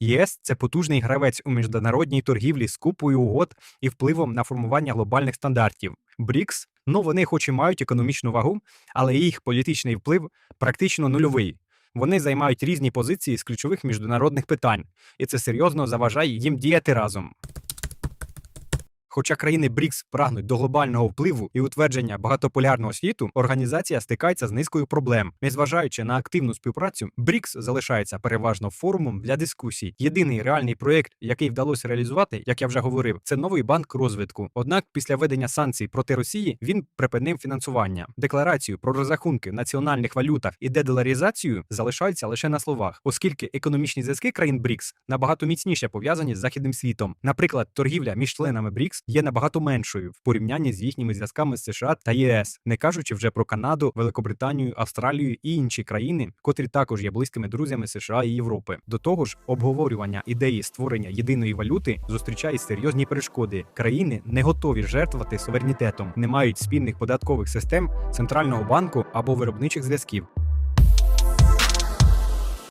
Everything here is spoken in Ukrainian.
ЄС це потужний гравець у міжнародній торгівлі з купою угод і впливом на формування глобальних стандартів. БРІКС, ну вони хоч і мають економічну вагу, але їх політичний вплив практично нульовий. Вони займають різні позиції з ключових міжнародних питань, і це серйозно заважає їм діяти разом. Хоча країни БРІКС прагнуть до глобального впливу і утвердження багатополярного світу, організація стикається з низкою проблем. Незважаючи на активну співпрацю, БРІКС залишається переважно форумом для дискусій. Єдиний реальний проєкт, який вдалося реалізувати, як я вже говорив, це новий банк розвитку. Однак, після введення санкцій проти Росії він припинив фінансування. Декларацію про розрахунки в національних валютах і дедоларизацію залишаються лише на словах, оскільки економічні зв'язки країн БРІКС набагато міцніше пов'язані з західним світом. Наприклад, торгівля між членами БРІКС є набагато меншою в порівнянні з їхніми зв'язками з США та ЄС, не кажучи вже про Канаду, Великобританію, Австралію і інші країни, котрі також є близькими друзями США і Європи. До того ж, обговорювання ідеї створення єдиної валюти зустрічає серйозні перешкоди. Країни не готові жертвувати суверенітетом, не мають спільних податкових систем, центрального банку або виробничих зв'язків.